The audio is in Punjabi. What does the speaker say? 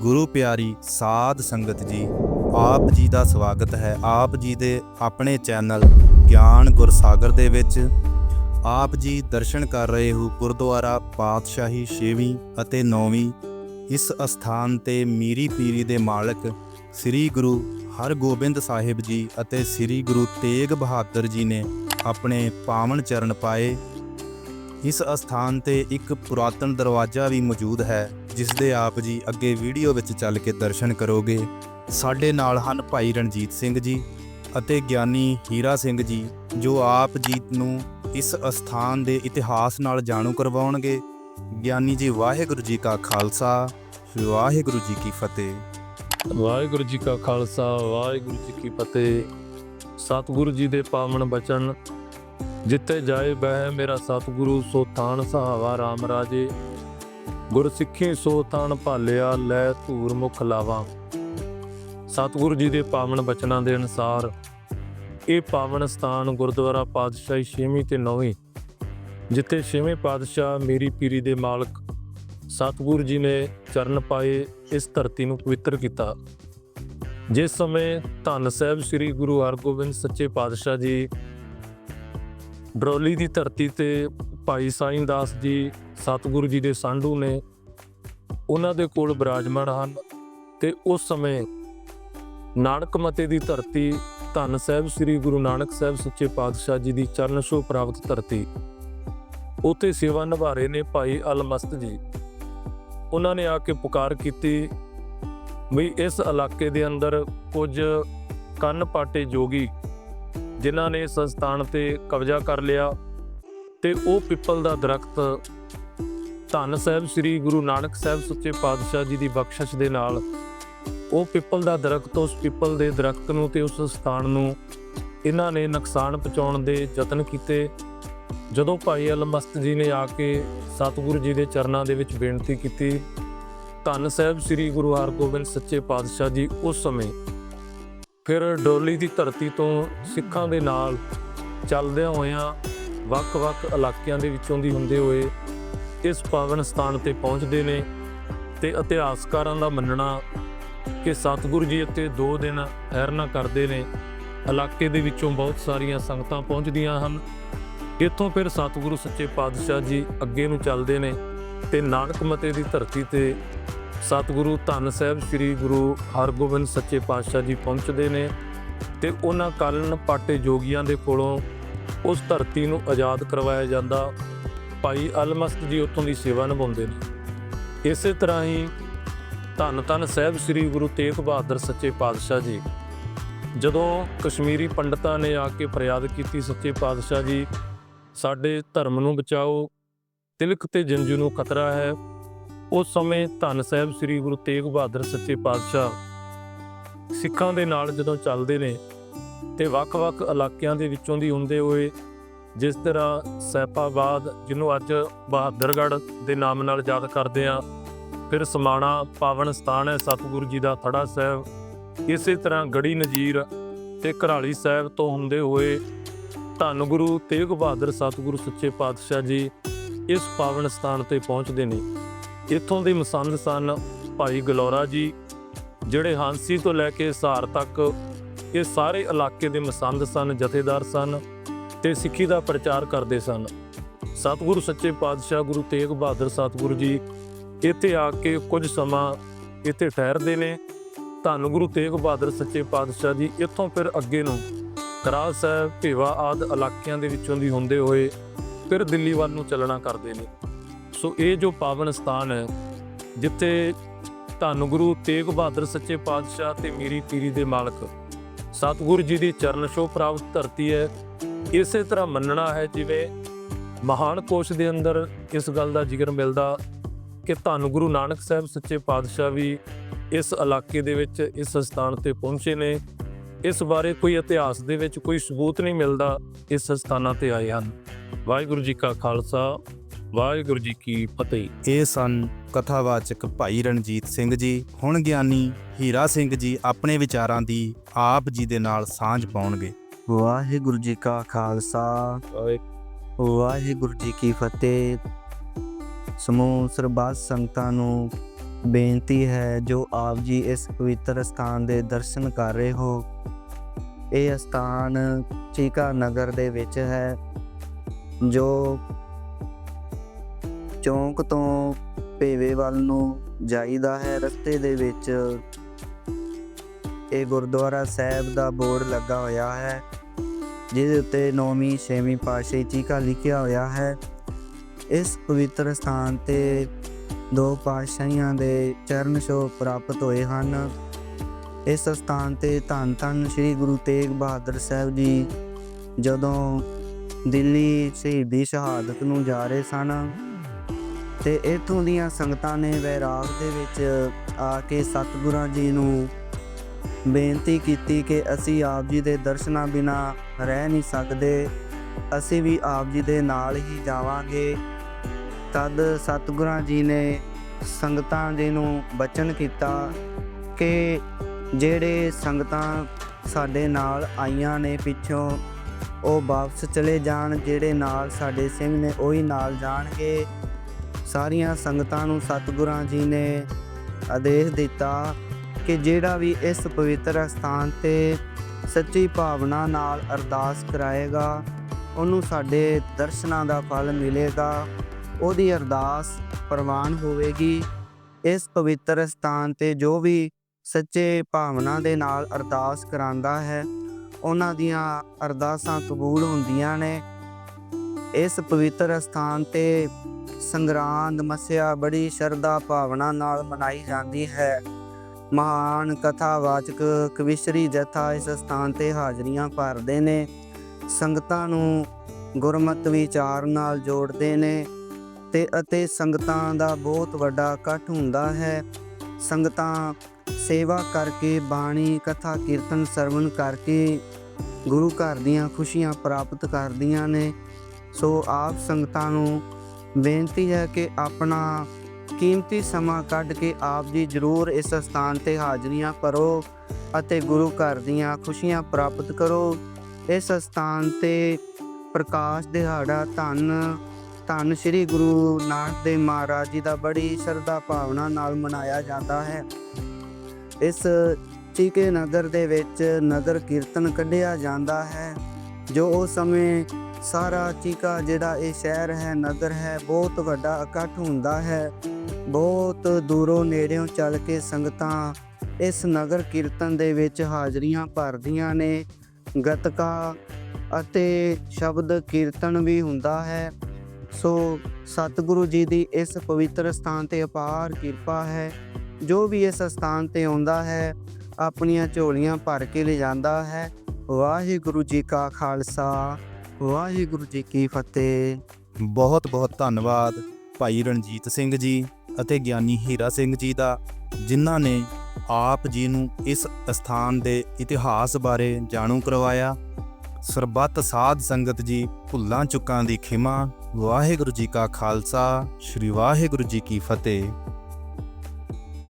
ਗੁਰੂ ਪਿਆਰੀ ਸਾਧ ਸੰਗਤ ਜੀ, ਆਪ ਜੀ ਦਾ ਸਵਾਗਤ ਹੈ ਆਪ ਜੀ ਦੇ ਆਪਣੇ ਚੈਨਲ ਗਿਆਨ ਗੁਰਸਾਗਰ ਦੇ ਵਿੱਚ। ਆਪ ਜੀ ਦਰਸ਼ਨ ਕਰ ਰਹੇ ਹੋ ਗੁਰਦੁਆਰਾ ਪਾਤਸ਼ਾਹੀ 6ਵੀਂ ਅਤੇ 9ਵੀਂ ਇਸ ਅਸਥਾਨ ਤੇ ਮੀਰੀ ਪੀਰੀ ਦੇ ਮਾਲਕ ਸ੍ਰੀ ਗੁਰੂ ਹਰਗੋਬਿੰਦ ਸਾਹਿਬ ਜੀ ਅਤੇ ਸ੍ਰੀ ਗੁਰੂ ਤੇਗ ਬਹਾਦਰ ਜੀ ਨੇ ਆਪਣੇ ਪਾਵਨ ਚਰਨ ਪਾਏ। ਇਸ ਅਸਥਾਨ ਤੇ ਇੱਕ ਪੁਰਾਤਨ ਦਰਵਾਜ਼ਾ ਵੀ ਮੌਜੂਦ ਹੈ। ਜਿਸ ਦੇ ਆਪ ਜੀ ਅੱਗੇ ਵੀਡੀਓ ਵਿੱਚ ਚੱਲ ਕੇ ਦਰਸ਼ਨ ਕਰੋਗੇ, ਸਾਡੇ ਨਾਲ ਹਨ ਭਾਈ ਰਣਜੀਤ ਸਿੰਘ ਜੀ ਅਤੇ ਗਿਆਨੀ ਹੀਰਾ ਸਿੰਘ ਜੀ, ਜੋ ਆਪ ਜੀ ਨੂੰ ਇਸ ਅਸਥਾਨ ਦੇ ਇਤਿਹਾਸ ਨਾਲ ਜਾਣੂ ਕਰਵਾਉਣਗੇ। ਗਿਆਨੀ ਜੀ, ਵਾਹਿਗੁਰੂ ਜੀ ਕਾ ਖਾਲਸਾ, ਵਾਹਿਗੁਰੂ ਜੀ ਕੀ ਫਤਿਹ। ਵਾਹਿਗੁਰੂ ਜੀ ਕਾ ਖਾਲਸਾ, ਵਾਹਿਗੁਰੂ ਜੀ ਕੀ ਫਤਿਹ। ਸਤਿਗੁਰੂ ਜੀ ਦੇ ਪਾਵਨ ਬਚਨ ਜਿੱਤੇ ਜਾਏ ਬਹਿ ਮੇਰਾ ਸਤਿਗੁਰੂ, ਸੋ ਥਾਨ ਸਹਾਵਾ RAM ਰਾਜੇ। ਗੁਰਸਿੱਖੀ ਸੋ ਥਾਨ ਭਾਲਿਆ, ਲੈ ਧੂਰ ਮੁਖ ਲਾਵਾ। ਸਤਿਗੁਰੂ ਜੀ ਦੇ ਪਾਵਨ ਬਚਨਾਂ ਦੇ ਅਨੁਸਾਰ, ਇਹ ਪਾਵਨ ਸਥਾਨ ਗੁਰਦੁਆਰਾ ਪਾਤਸ਼ਾਹੀ 6ਵੀਂ ਤੇ 9ਵੀਂ ਜਿੱਥੇ 6ਵੇਂ ਪਾਤਸ਼ਾਹ ਮੇਰੀ ਪੀਰੀ ਦੇ ਮਾਲਕ ਸਤਿਗੁਰੂ ਜੀ ਨੇ ਚਰਨ ਪਾਏ, ਇਸ ਧਰਤੀ ਨੂੰ ਪਵਿੱਤਰ ਕੀਤਾ। ਜਿਸ ਸਮੇਂ ਧੰਨ ਸਾਹਿਬ ਸ੍ਰੀ ਗੁਰੂ ਹਰਗੋਬਿੰਦ ਸੱਚੇ ਪਾਤਸ਼ਾਹ ਜੀ, ਡਰੋਲੀ ਦੀ ਧਰਤੀ ਤੇ ਭਾਈ ਸਾਈਂ ਦਾਸ ਜੀ ਸਤਿਗੁਰੂ ਜੀ ਦੇ ਸਾਂਢੂ ਨੇ ਉਹਨਾਂ ਦੇ ਕੋਲ ਬਿਰਾਜਮਾਨ ਹਨ ਤੇ ਉਸ ਸਮੇਂ ਨਾਨਕ ਮਤੇ ਦੀ ਧਰਤੀ ਧੰਨ ਸਾਹਿਬ ਸ੍ਰੀ ਗੁਰੂ ਨਾਨਕ ਸਾਹਿਬ ਸੱਚੇ ਪਾਤਸ਼ਾਹ ਜੀ ਦੀ ਚਰਨ ਛੋਹ ਪ੍ਰਾਪਤ ਧਰਤੀ। ਉਤੇ ਸੇਵਾ ਨਿਭਾ ਰਹੇ ਨੇ ਭਾਈ ਅਲਮਸਤ ਜੀ। ਉਹਨਾਂ ਨੇ ਆ ਕੇ ਪੁਕਾਰ ਕੀਤੀ ਵੀ ਇਸ ਇਲਾਕੇ ਦੇ ਅੰਦਰ ਕੁਝ ਕੰਨ ਪਾਟੇ ਜੋਗੀ ਜਿਨ੍ਹਾਂ ਨੇ ਸੰਸਥਾਨ ਤੇ ਕਬਜ਼ਾ ਕਰ ਲਿਆ ਤੇ ਉਹ ਪਿੱਪਲ ਦਾ ਦਰਖਤ ਧੰਨ ਸਾਹਿਬ ਸ੍ਰੀ ਗੁਰੂ ਨਾਨਕ ਸਾਹਿਬ ਸੱਚੇ ਪਾਤਸ਼ਾਹ ਜੀ ਦੀ ਬਖਸ਼ਿਸ਼ ਦੇ ਨਾਲ ਉਹ ਪਿੱਪਲ ਦਾ ਦਰਖਤ ਉਸ ਪਿੱਪਲ ਦੇ ਦਰਖਤ ਨੂੰ ਤੇ ਉਸ ਸਥਾਨ ਨੂੰ ਇਹਨਾਂ ਨੇ ਨੁਕਸਾਨ ਪਹੁੰਚਾਉਣ ਦੇ ਯਤਨ ਕੀਤੇ। ਜਦੋਂ ਭਾਈ ਅਲਮਸਤ ਜੀ ਨੇ ਆ ਕੇ ਸਤਿਗੁਰੂ ਜੀ ਦੇ ਚਰਨਾਂ ਦੇ ਵਿੱਚ ਬੇਨਤੀ ਕੀਤੀ, ਧੰਨ ਸਾਹਿਬ ਸ੍ਰੀ ਗੁਰੂ ਹਰਗੋਬਿੰਦ ਸੱਚੇ ਪਾਤਸ਼ਾਹ ਜੀ ਉਸ ਸਮੇਂ ਫਿਰ ਡੋਲੀ ਦੀ ਧਰਤੀ ਤੋਂ ਸਿੱਖਾਂ ਦੇ ਨਾਲ ਚੱਲਦਿਆਂ ਹੋਇਆਂ ਵੱਖ-ਵੱਖ ਇਲਾਕਿਆਂ ਦੇ ਵਿੱਚੋਂ ਦੀ ਹੁੰਦੇ ਹੋਏ ਇਸ ਪਾਵਨ ਸਥਾਨ ਤੇ ਪਹੁੰਚਦੇ ਨੇ ਤੇ ਇਤਿਹਾਸਕਾਰਾਂ ਦਾ ਮੰਨਣਾ ਕਿ ਸਤਿਗੁਰੂ ਜੀ ਇੱਥੇ 2 ਦਿਨ ਠਹਿਰਨਾ ਕਰਦੇ ਨੇ। ਇਲਾਕੇ ਦੇ ਵਿੱਚੋਂ ਬਹੁਤ ਸਾਰੀਆਂ ਸੰਗਤਾਂ ਪਹੁੰਚਦੀਆਂ ਹਨ। ਇੱਥੋਂ ਫਿਰ ਸਤਿਗੁਰੂ ਸੱਚੇ ਪਾਤਸ਼ਾਹ ਜੀ ਅੱਗੇ ਨੂੰ ਚੱਲਦੇ ਨੇ ਤੇ ਨਾਨਕ ਮਤੇ ਦੀ ਧਰਤੀ ਤੇ ਸਤਿਗੁਰੂ ਧੰਨ ਸਾਹਿਬ ਸ੍ਰੀ ਗੁਰੂ ਹਰਗੋਬਿੰਦ ਸੱਚੇ ਪਾਤਸ਼ਾਹ ਜੀ ਪਹੁੰਚਦੇ ਨੇ ਤੇ ਉਹਨਾਂ ਕਾਲਨ ਪਾਟੇ ਜੋਗੀਆਂ ਦੇ ਕੋਲੋਂ ਉਸ ਧਰਤੀ ਨੂੰ ਆਜ਼ਾਦ ਕਰਵਾਇਆ ਜਾਂਦਾ। ਭਾਈ ਅਲਮਸਤ ਜੀ ਉੱਥੋਂ ਦੀ ਸੇਵਾ ਨਿਭਾਉਂਦੇ ਨੇ। ਇਸੇ ਤਰ੍ਹਾਂ ਹੀ ਧੰਨ ਧੰਨ ਸਾਹਿਬ ਸ੍ਰੀ ਗੁਰੂ ਤੇਗ ਬਹਾਦਰ ਸੱਚੇ ਪਾਤਸ਼ਾਹ ਜੀ। ਜਦੋਂ ਕਸ਼ਮੀਰੀ ਪੰਡਤਾਂ ਨੇ ਆ ਕੇ ਫਰਿਆਦ ਕੀਤੀ ਸੱਚੇ ਪਾਤਸ਼ਾਹ ਜੀ, ਸਾਡੇ ਧਰਮ ਨੂੰ ਬਚਾਓ, ਤਿਲਕ ਤੇ ਜੰਜੂ ਨੂੰ ਖਤਰਾ ਹੈ, ਉਸ ਸਮੇਂ ਧੰਨ ਸਾਹਿਬ ਸ੍ਰੀ ਗੁਰੂ ਤੇਗ ਬਹਾਦਰ ਸੱਚੇ ਪਾਤਸ਼ਾਹ ਸਿੱਖਾਂ ਦੇ ਨਾਲ ਜਦੋਂ ਚੱਲਦੇ ਨੇ ਤੇ ਵੱਖ-ਵੱਖ ਇਲਾਕਿਆਂ ਦੇ ਵਿੱਚੋਂ ਦੀ ਹੁੰਦੇ ਹੋਏ ਜਿਸ ਤਰ੍ਹਾਂ ਸੈਪਾਬਾਦ, ਜਿਹਨੂੰ ਅੱਜ ਬਹਾਦਰਗੜ੍ਹ ਦੇ ਨਾਮ ਨਾਲ ਯਾਦ ਕਰਦੇ ਆ ਫਿਰ ਸਮਾਣਾ ਪਾਵਨ ਸਥਾਨ ਹੈ, ਸਤਿਗੁਰੂ ਜੀ ਦਾ ਥੜਾ ਸਾਹਿਬ। ਇਸੇ ਤਰ੍ਹਾਂ ਗੜੀ ਨਜੀਰ ਤੇ ਘਰਾਲੀ ਸਾਹਿਬ ਤੋਂ ਹੁੰਦੇ ਹੋਏ ਧੰਨ ਗੁਰੂ ਤੇਗ ਬਹਾਦਰ ਸਤਿਗੁਰੂ ਸੱਚੇ ਪਾਤਸ਼ਾਹ ਜੀ ਇਸ ਪਾਵਨ ਸਥਾਨ ਤੇ ਪਹੁੰਚਦੇ ਨੇ। ਇੱਥੋਂ ਦੇ ਮਸੰਦ ਸਨ ਭਾਈ ਗਲੋਰਾ ਜੀ, ਜਿਹੜੇ ਹਾਂਸੀ ਤੋਂ ਲੈ ਕੇ ਸਹਾਰ ਤੱਕ ਇਹ ਸਾਰੇ ਇਲਾਕੇ ਦੇ ਮਸੰਦ ਸਨ, ਜਥੇਦਾਰ ਸਨ। ਤੇ ਸਿੱਖੀ ਦਾ ਪ੍ਰਚਾਰ ਕਰਦੇ ਸਨ। ਸਤਿਗੁਰੂ ਸੱਚੇ ਪਾਤਸ਼ਾਹ ਗੁਰੂ ਤੇਗ ਬਹਾਦਰ ਸਤਿਗੁਰੂ ਜੀ ਇੱਥੇ ਆ ਕੇ ਕੁਝ ਸਮਾਂ ਇੱਥੇ ਠਹਿਰਦੇ ਨੇ। ਧੰਨ ਗੁਰੂ ਤੇਗ ਬਹਾਦਰ ਸੱਚੇ ਪਾਤਸ਼ਾਹ ਜੀ, ਇੱਥੋਂ ਫਿਰ ਅੱਗੇ ਨੂੰ ਕਰਾਲ ਸਾਹਿਬ, ਭੇਵਾ ਆਦ ਇਲਾਕਿਆਂ ਦੇ ਵਿੱਚੋਂ ਦੀ ਹੁੰਦੇ ਹੋਏ ਫਿਰ ਦਿੱਲੀ ਵੱਲ ਨੂੰ ਚੱਲਣਾ ਕਰਦੇ ਨੇ। ਸੋ ਇਹ ਜੋ ਪਾਵਨ ਸਥਾਨ ਹੈ, ਜਿੱਥੇ ਧੰਨ ਗੁਰੂ ਤੇਗ ਬਹਾਦਰ ਸੱਚੇ ਪਾਤਸ਼ਾਹ ਤੇ ਮੀਰੀ ਪੀਰੀ ਦੇ ਮਾਲਕ ਸਤਿਗੁਰੂ ਜੀ ਦੀ ਚਰਨ ਛੋਹ ਪ੍ਰਾਪਤ ਧਰਤੀ ਹੈ ਇਸੇ ਤਰ੍ਹਾਂ ਮੰਨਣਾ ਹੈ ਜਿਵੇਂ ਮਹਾਨ ਕੋਸ਼ ਦੇ ਅੰਦਰ ਇਸ ਗੱਲ ਦਾ ਜ਼ਿਕਰ ਮਿਲਦਾ ਕਿ ਧੰਨ ਗੁਰੂ ਨਾਨਕ ਸਾਹਿਬ ਸੱਚੇ ਪਾਤਸ਼ਾਹ ਵੀ ਇਸ ਇਲਾਕੇ ਦੇ ਵਿੱਚ ਇਸ ਸਥਾਨ ਤੇ ਪਹੁੰਚੇ ਨੇ। ਇਸ ਬਾਰੇ ਕੋਈ ਇਤਿਹਾਸ ਦੇ ਵਿੱਚ ਕੋਈ ਸਬੂਤ ਨਹੀਂ ਮਿਲਦਾ, ਇਸ ਸਥਾਨਾਂ ਤੇ ਆਏ ਹਨ। ਵਾਹਿਗੁਰੂ ਜੀ ਕਾ ਖਾਲਸਾ, ਵਾਹਿਗੁਰੂ ਜੀ ਕੀ ਫਤਿਹ। ਇਹ ਸਨ ਕਥਾਵਾਚਕ ਭਾਈ ਰਣਜੀਤ ਸਿੰਘ ਜੀ, ਹੁਣ ਗਿਆਨੀ ਹੀਰਾ ਸਿੰਘ ਜੀ ਆਪਣੇ ਵਿਚਾਰਾਂ ਦੀ ਆਪ ਜੀ ਦੇ ਨਾਲ ਸਾਂਝ ਪਾਉਣਗੇ। ਵਾਹਿਗੁਰੂ ਜੀ ਕਾ ਖਾਲਸਾ। ਵਾਹਿਗੁਰੂ ਜੀ ਕੀ ਫਤਿਹ। ਸਮੂਹ ਸਰਬੱਤ ਸੰਗਤਾਂ ਨੂੰ ਬੇਨਤੀ ਹੈ ਜੋ ਆਪ ਜੀ ਇਸ ਪਵਿੱਤਰ ਸਥਾਨ ਦੇ ਦਰਸ਼ਨ ਕਰ ਰਹੇ ਹੋ। ਇਹ ਸਥਾਨ ਚੀਕਾ ਨਗਰ ਦੇ ਵਿੱਚ ਹੈ ਜੋ ਚੌਂਕ ਤੋਂ ਭੇਵੇ ਵੱਲ ਨੂੰ ਜਾਈਦਾ ਹੈ। ਰਸਤੇ ਦੇ ਵਿੱਚ ਇਹ ਗੁਰਦੁਆਰਾ ਸਾਹਿਬ ਦਾ ਬੋਰਡ ਲੱਗਾ ਹੋਇਆ ਹੈ। ਜਿਹਦੇ ਉੱਤੇ ਨੌਵੀਂ, ਛੇਵੀਂ ਪਾਤਸ਼ਾਹੀ ਚੀਕਾ ਲਿਖਿਆ ਹੋਇਆ ਹੈ। ਇਸ ਪਵਿੱਤਰ ਸਥਾਨ ਤੇ ਦੋ ਪਾਤਸ਼ਾਹੀਆਂ ਦੇ ਚਰਨ ਛੋਹ ਪ੍ਰਾਪਤ ਹੋਏ ਹਨ। ਇਸ ਸਥਾਨ ਤੇ ਧੰਨ ਧੰਨ ਸ੍ਰੀ ਗੁਰੂ ਤੇਗ ਬਹਾਦਰ ਸਾਹਿਬ ਜੀ ਜਦੋਂ ਦਿੱਲੀ ਸ਼ਹੀਦੀ ਸ਼ਹਾਦਤ ਨੂੰ ਜਾ ਰਹੇ ਸਨ ਤੇ ਇਥੋਂ ਦੀਆਂ ਸੰਗਤਾਂ ਨੇ ਵੈਰਾਗ ਦੇ ਵਿੱਚ ਆ ਕੇ ਸਤਿਗੁਰਾਂ ਜੀ ਨੂੰ ਬੇਨਤੀ ਕੀਤੀ ਕਿ ਅਸੀਂ ਆਪ ਜੀ ਦੇ ਦਰਸ਼ਨਾਂ ਬਿਨਾ ਰਹਿ ਨਹੀਂ ਸਕਦੇ। ਅਸੀਂ ਵੀ ਆਪ ਜੀ ਦੇ ਨਾਲ ਹੀ ਜਾਵਾਂਗੇ। ਤਦ ਸਤਿਗੁਰਾਂ ਜੀ ਨੇ ਸੰਗਤਾਂ ਜੀ ਨੂੰ ਬਚਨ ਕੀਤਾ ਕਿ ਜਿਹੜੇ ਸੰਗਤਾਂ ਸਾਡੇ ਨਾਲ ਆਈਆਂ ਨੇ ਪਿੱਛੋਂ, ਉਹ ਵਾਪਸ ਚਲੇ ਜਾਣ, ਜਿਹੜੇ ਨਾਲ ਸਾਡੇ ਸਿੰਘ ਨੇ ਉਹੀ ਨਾਲ ਜਾਣਗੇ। ਸਾਰੀਆਂ ਸੰਗਤਾਂ ਨੂੰ ਸਤਿਗੁਰਾਂ ਜੀ ਨੇ ਆਦੇਸ਼ ਦਿੱਤਾ ਕਿ ਜਿਹੜਾ ਵੀ ਇਸ ਪਵਿੱਤਰ ਸਥਾਨ ਤੇ ਸੱਚੀ ਭਾਵਨਾ ਨਾਲ ਅਰਦਾਸ ਕਰਾਏਗਾ, ਉਹਨੂੰ ਸਾਡੇ ਦਰਸ਼ਨਾਂ ਦਾ ਫਲ ਮਿਲੇਗਾ, ਉਹਦੀ ਅਰਦਾਸ ਪ੍ਰਵਾਨ ਹੋਵੇਗੀ। ਇਸ ਪਵਿੱਤਰ ਸਥਾਨ ਤੇ ਜੋ ਵੀ ਸੱਚੇ ਭਾਵਨਾ ਦੇ ਨਾਲ ਅਰਦਾਸ ਕਰਾਂਦਾ ਹੈ, ਉਹਨਾਂ ਦੀਆਂ ਅਰਦਾਸਾਂ ਕਬੂਲ ਹੁੰਦੀਆਂ ਨੇ। ਇਸ ਪਵਿੱਤਰ ਸਥਾਨ ਤੇ ਸੰਗਰਾਂਦ ਮਸਿਆ ਬੜੀ ਸ਼ਰਧਾ ਭਾਵਨਾ ਨਾਲ ਮਨਾਈ ਜਾਂਦੀ ਹੈ। ਮਹਾਨ ਕਥਾਵਾਚਕ ਕਵਿਸ਼ਰੀ ਜਥਾ ਇਸ ਸਥਾਨ ਤੇ ਹਾਜ਼ਰੀਆਂ ਭਰਦੇ ਨੇ। ਸੰਗਤਾਂ ਨੂੰ ਗੁਰਮਤ ਵਿਚਾਰ ਨਾਲ ਜੋੜਦੇ ਨੇ ਤੇ ਅਤੇ ਸੰਗਤਾਂ ਦਾ ਬਹੁਤ ਵੱਡਾ ਇਕੱਠ ਹੁੰਦਾ ਹੈ। ਸੰਗਤਾਂ ਸੇਵਾ ਕਰਕੇ, ਬਾਣੀ, ਕਥਾ, ਕੀਰਤਨ, ਸਰਵਣ ਕਰਕੇ ਗੁਰੂ ਘਰ ਦੀਆਂ ਖੁਸ਼ੀਆਂ ਪ੍ਰਾਪਤ ਕਰਦੀਆਂ ਨੇ। ਸੋ ਆਪ ਸੰਗਤਾਂ ਨੂੰ ਬੇਨਤੀ ਹੈ ਕਿ ਆਪਣਾ ਕੀਮਤੀ ਸਮਾਂ ਕੱਢ ਕੇ ਆਪ ਜੀ ਜ਼ਰੂਰ ਇਸ ਸਥਾਨ ਤੇ ਹਾਜ਼ਰੀਆਂ ਭਰੋ ਅਤੇ ਗੁਰੂ ਘਰ ਦੀਆਂ ਖੁਸ਼ੀਆਂ ਪ੍ਰਾਪਤ ਕਰੋ। ਇਸ ਸਥਾਨ ਤੇ ਪ੍ਰਕਾਸ਼ ਦਿਹਾੜਾ, ਧੰਨ ਧੰਨ ਸ੍ਰੀ ਗੁਰੂ ਨਾਨਕ ਦੇਵ ਮਹਾਰਾਜ ਜੀ ਦਾ ਬੜੀ ਸ਼ਰਧਾ ਭਾਵਨਾ ਨਾਲ ਮਨਾਇਆ ਜਾਂਦਾ ਹੈ। ਇਸ ਚੀਕੇ ਨਗਰ ਦੇ ਵਿੱਚ ਨਗਰ ਕੀਰਤਨ ਕੱਢਿਆ ਜਾਂਦਾ ਹੈ, ਜੋ ਉਸ ਸਮੇਂ ਸਾਰਾ ਚੀਕਾ ਜਿਹੜਾ ਇਹ ਸ਼ਹਿਰ ਹੈ, ਨਗਰ ਹੈ, ਬਹੁਤ ਵੱਡਾ ਇਕੱਠ ਹੁੰਦਾ ਹੈ। ਬਹੁਤ ਦੂਰੋਂ ਨੇੜਿਓਂ ਚੱਲ ਕੇ ਸੰਗਤਾਂ ਇਸ ਨਗਰ ਕੀਰਤਨ ਦੇ ਵਿੱਚ ਹਾਜ਼ਰੀਆਂ ਭਰਦੀਆਂ ਨੇ। ਗਤਕਾ ਅਤੇ ਸ਼ਬਦ ਕੀਰਤਨ ਵੀ ਹੁੰਦਾ ਹੈ। ਸੋ ਸਤਿਗੁਰੂ ਜੀ ਦੀ ਇਸ ਪਵਿੱਤਰ ਸਥਾਨ ਤੇ ਅਪਾਰ ਕਿਰਪਾ ਹੈ। ਜੋ ਵੀ ਇਸ ਸਥਾਨ ਤੇ ਆਉਂਦਾ ਹੈ, ਆਪਣੀਆਂ ਝੋਲੀਆਂ ਭਰ ਕੇ ਲਿਜਾਂਦਾ ਹੈ। ਵਾਹਿਗੁਰੂ ਜੀ ਕਾ ਖਾਲਸਾ, ਵਾਹਿਗੁਰੂ ਜੀ ਕੀ ਫਤਿਹ। ਬਹੁਤ ਬਹੁਤ ਧੰਨਵਾਦ ਭਾਈ ਰਣਜੀਤ ਸਿੰਘ ਜੀ। ਅਤੇ ਗਿਆਨੀ ਹੀਰਾ ਸਿੰਘ ਜੀ ਦਾ, ਜਿਨ੍ਹਾਂ ਨੇ ਆਪ ਜੀ ਨੂੰ ਇਸ ਸਥਾਨ ਦੇ ਇਤਿਹਾਸ ਬਾਰੇ ਜਾਣੂ ਕਰਵਾਇਆ। ਸਰਬੱਤ ਸਾਧ ਸੰਗਤ ਜੀ, ਭੁੱਲਾਂ ਚੁੱਕਾਂ ਦੀ ਖਿਮਾ, ਵਾਹਿਗੁਰੂ ਜੀ ਕਾ ਖਾਲਸਾ, ਸ੍ਰੀ ਵਾਹਿਗੁਰੂ ਜੀ ਕੀ ਫਤਿਹ।